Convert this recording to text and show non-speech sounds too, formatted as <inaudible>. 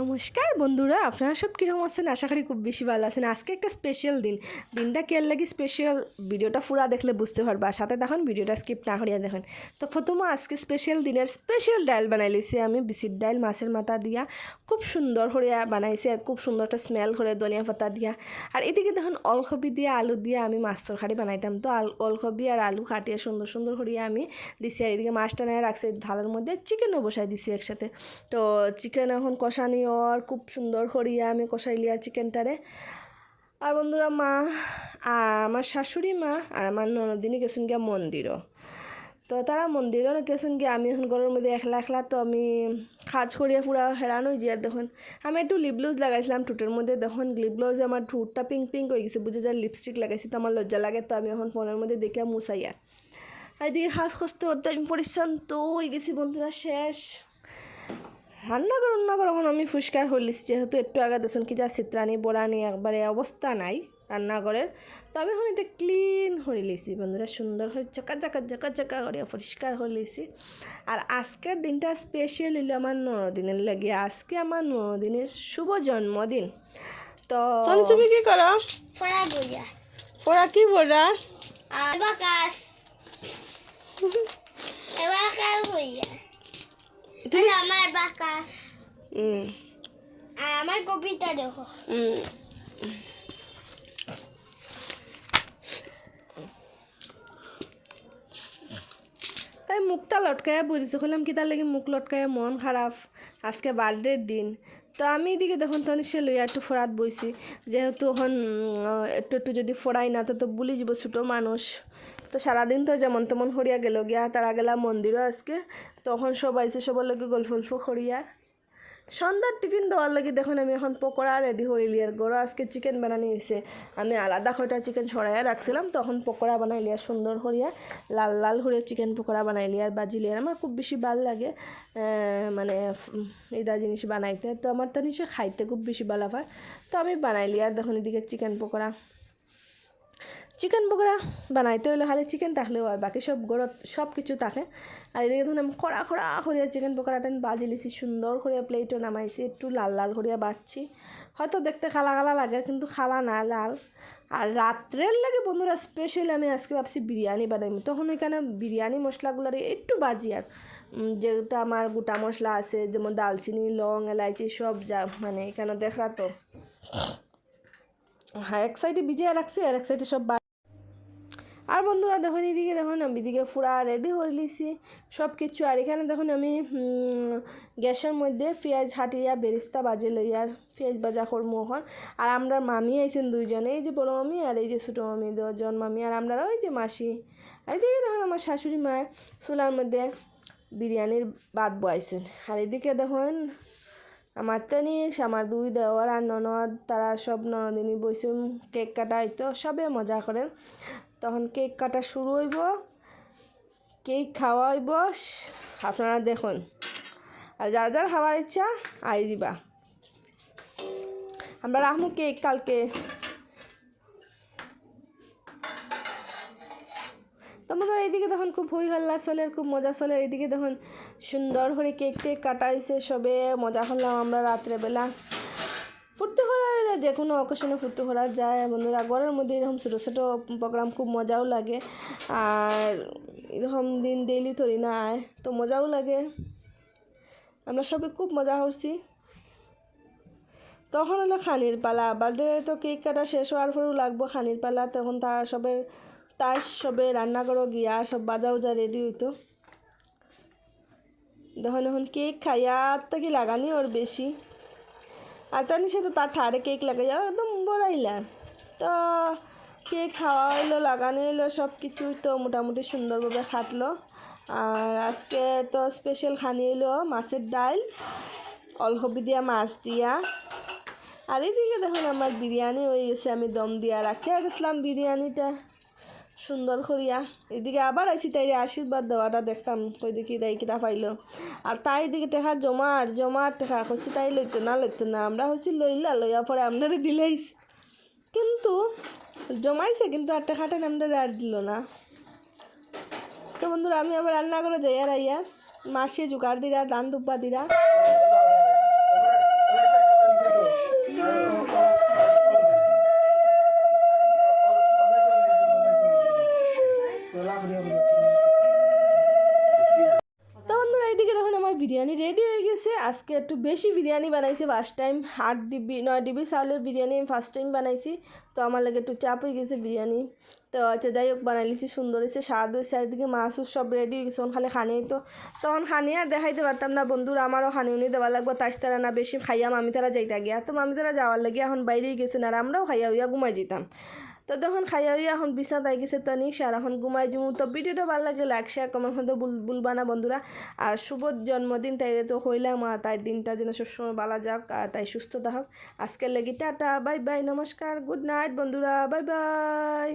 নমস্কার বন্ধুরা, আপনারা সব কীরকম আছেন? আশা করি খুব বেশি ভালো আছেন। আজকে একটা স্পেশাল দিন। দিনটা কেয়ার লাগি স্পেশাল ভিডিওটা পুরা দেখলে বুঝতে পারবা। সাথে দেখুন, ভিডিওটা স্কিপ না করিয়া দেখেন। তো প্রথমে আজকে স্পেশাল দিনের স্পেশাল ডাল বানাই লিছি আমি, বিচির ডাল, মাছের মাথা দিয়া। খুব সুন্দর করিয়া বানাইছি আর খুব সুন্দর একটা স্মেল করে ধনিয়া পাতা দিয়া। আর এদিকে দেখুন অলকপি দিয়ে আলু দিয়ে আমি মাছ তরকারি বানাইতাম। তো অলকপি আর আলু কাটিয়ে সুন্দর সুন্দর করিয়া আমি দিছি। আর এদিকে মাছটা নিয়ে রাখছি ঢালের মধ্যে চিকেনও বসাই দিছি একসাথে। তো চিকেন এখন কষানি আর খুব সুন্দর করিয়া আমি কষাইলি আর চিকেনটারে। আর বন্ধুরা মা আমার শাশুড়ি মা আর আমার ননদিনী গেছুন গিয়া মন্দিরও। তো তারা মন্দিরও গেছুন গিয়া, আমি এখন ঘরের মধ্যে একলা একলা তো আমি কাজ করিয়া পুরা হেরান হয়ে যাই দেখুন। আমি একটু লিপ গ্লোজ লাগাইছিলাম ঠোঁটের মধ্যে, দেখুন লিপ গ্লোজ আমার ঠোঁটটা পিঙ্ক পিঙ্ক হয়ে গেছে, বুঝে যায় লিপস্টিক লাগাইছি তো আমার লজ্জা লাগে তো আমি এখন ফোনের মধ্যে দেখিয়া মুছাইয়া। আর এদিকে করতে করতে আমি পরিশ্রান্ত হয়ে গেছি বন্ধুরা, শেষ। রান্নাঘর রান্নাঘর এখন আমি পরিষ্কার হলিছি যেহেতু একটু আগে দেখুন কি যা চিত্রানি বড়ানি একবারে অবস্থা নাই রান্নাঘরের। তো আমি এখন এটা ক্লিন করে লিছি বন্ধুরা। সুন্দর হয়ে চকা চাকা চকা চকা করে পরিষ্কার করে লিছি আর আজকের দিনটা স্পেশাল হইল আমার নদিনের লাগে। আজকে আমার নদিনের শুভ জন্মদিন। তো তুমি কি করো? Fuera bulla. ওরা কি বলরা আর বাকাস এবার <laughs> কার বুঝা তাহলে আমার আর আমার কবিতা দেখো। তাই মুখটা লটকাইয়া পড়েছে বললাম কি তার লাগে মুখ লটকাইয়া মন খারাপ। আজকে বার্থডের দিন। তো আমি এদিকে দেখুন তখন সে লইয়া একটু ফোড়াত বইছি। যেহেতু এখন একটু একটু যদি ফোড়াই না তো তো বুলি যাব ছোটো মানুষ। তো সারাদিন তো যেমন তেমন হরিয়া গেল গিয়া তারা গেলাম মন্দিরও আজকে তখন সব আইসে সবার লগে গল্প গল্প হরিয়া সন্ধ্যার টিফিন দেওয়ার লাগে দেখুন আমি এখন পকোড়া রেডি করিলি আর গরো আজকে চিকেন বানানি হয়েছে। আমি আলাদা কয়টা চিকেন ছড়াইয়া রাখছিলাম, তখন পকোড়া বানাইলি আর সুন্দর করিয়া লাল লাল করে চিকেন পকোড়া বানাইলি আর বাজিলি আর আমার খুব বেশি ভালো লাগে মানে এইটা জিনিস বানাইতে। তো আমার তো নিচে খাইতে খুব বেশি ভালো হয় তো আমি বানাইলি আর দেখুন এদিকে চিকেন পকোড়া। চিকেন পকোড়া বানাইতে হলে খালি চিকেন থাকলেও হয়, বাকি সব গরত সব কিছু থাকে। আর এদিকে ধরুন আমি খড়া খড়া করিয়া চিকেন পকোড়াটা বাজি লিছি, সুন্দর করিয়া প্লেটও নামাইছি, একটু লাল লাল করিয়া বাচ্ছি হয়তো দেখতে খালা খালা লাগে, কিন্তু খালা না লাল। আর রাত্রের লাগে বন্ধুরা স্পেশাল আমি আজকে ভাবছি বিরিয়ানি বানাইব তখন ওইখানে বিরিয়ানি মশলাগুলোর একটু বাজি আর যেটা আমার গোটা মশলা আছে, যেমন দালচিনি, লং, এলাইচি, সব যা মানে এখানে দেখরা তো হ্যাঁ এক সাইডে ভিজিয়ে রাখছি, আর এক সাইডে সব আর বন্ধুরা দেখুন এদিকে দেখুন আমি এদিকে ফুরা রেডি করে লিছি সব কিছু আর এখানে দেখুন আমি গ্যাসের মধ্যে পেঁয়াজ, হাটিয়া, বেরিস্তা বাজে লইয়ার পেঁয়াজ বাজা করব এখন। আর আমরা মামি আইছেন দুইজনে, এই যে বড় মামি আর এই যে ছোটো মামি দুজন মামি। আর আমরা ওই যে মাসি। আর এদিকে দেখুন আমার শাশুড়ি মা চুলার মধ্যে বিরিয়ানির ভাত বয়াইছেন। আর এদিকে দেখুন আমার তনিস আমার দুই দেওয়ার আর ননদ, তারা সব ননদিনী বসে কেক কাটা হইতো সবে মজা করেন। তখন কেক কাটা শুরু হইব। কেক খাওয়া হইব। আপনারা দেখুন। আর যার যার খাওয়ার ইচ্ছা, আই যাবা আমরা রাখব কেক কালকে। তোমাদের এইদিকে তখন খুব হই হল্লা চলে, খুব মজা চলে। এইদিকে তখন সুন্দর করে কেক টেক কাটাইছে সবে মজা করলাম আমরা রাত্রেবেলা। ফুর্তি করার যে কোনো অকেশনে ফুর্তি করা যায়। বন্ধুরা, ঘরের মধ্যে এরকম ছোটো ছোটো প্রোগ্রাম খুব মজাও লাগে। আর এরকম দিন ডেইলি থরি না, তো মজাও লাগে। আমরা সবে খুব মজা করছি। তখন হলো খানির পালা। বার্থডে তো কেক কাটা শেষ হওয়ার পরেও লাগবো খানির পালা। তখন তার সবের তার সবে রান্না করো গিয়া সব বাজা উজা রেডি হইতো। তখন এখন কেক খাইয়া থেকে লাগানি ওর বেশি। আর তার নিচে তো তার ঠাড়ে কেক লাগাইয়া একদম বড়াইলাম তো কেক খাওয়া হইল, লাগানো হইল সব কিছু তো মোটামুটি সুন্দরভাবে খাটলো। আর আজকে তো স্পেশাল খানি হইল মাছের ডাল, অলকপি দিয়া মাছ দিয়া। আর এদিকে দেখুন আমার বিরিয়ানি হয়ে গেছে, আমি দম দিয়া রাখিয়া গেছিলাম বিরিয়ানিটা। সুন্দর করিয়া। এদিকে আবার আইসি তাই আশীর্বাদ দেওয়াটা দেখতাম। কই দেখি তাই কিটা পাইলো। আর তাই দিকে টেকা জমা আর জমা আর টেকা কইছি তাই লইতো না লইতো না। আমরা হয়েছি লইলা, লইয়া পরে আপনারে দিলেইস কিন্তু জমাইছে, কিন্তু আর টেকাটা আমরা আর দিল না। তো বন্ধুরা, আমি আবার রান্না করে যাই আর আইয়া মাসে জোগাড় দিরা দান দুব্বা দিরা। এদিকে দেখুন আমার বিরিয়ানি রেডি হয়ে গেছে। আজকে একটু বেশি বিরিয়ানি বানাইছি ফার্স্ট টাইম আট ডিবি, নয় ডিবি চাউলের বিরিয়ানি আমি ফার্স্ট টাইম বানাইছি। তো আমার লাগে একটু চাপ হয়ে গেছে বিরিয়ানি। তো আচ্ছা যাই হোক বানাইছি সুন্দর হয়েছে, স্বাদ হয়েছে, এদিকে মাছ সব রেডি হয়ে গেছে, তখন খালি খানি হইতো। তখন খানি আর দেখাইতে পারতাম না, বন্ধুরা, আমারও খানি উনি দেওয়া লাগবো তাই তারা না বেশি খাইয়া মামি তারা যাইতে গিয়া। তো মামি তারা যাওয়ার লাগে, এখন বাইরেই গেছে না আর আমরাও খাইয়া হইয়া ঘুমাই যেতাম তো তখন খাইয়া হইয়া এখন বিছানাত আই গেছে তনিশ আর এখন ঘুমাই যাব তো ভিডিওটা ভালো লাগে লাইক শেয়ার কমেন্ট হতো ভুলবা না বন্ধুরা। আর শুভ জন্মদিন তাই তো হইলাম আর তাই দিনটা যেন সবসময় ভালো যাক আর তাই সুস্থ থাক আজকের লেগে টাটা, বাই বাই, নমস্কার গুড নাইট বন্ধুরা, বাই বাই।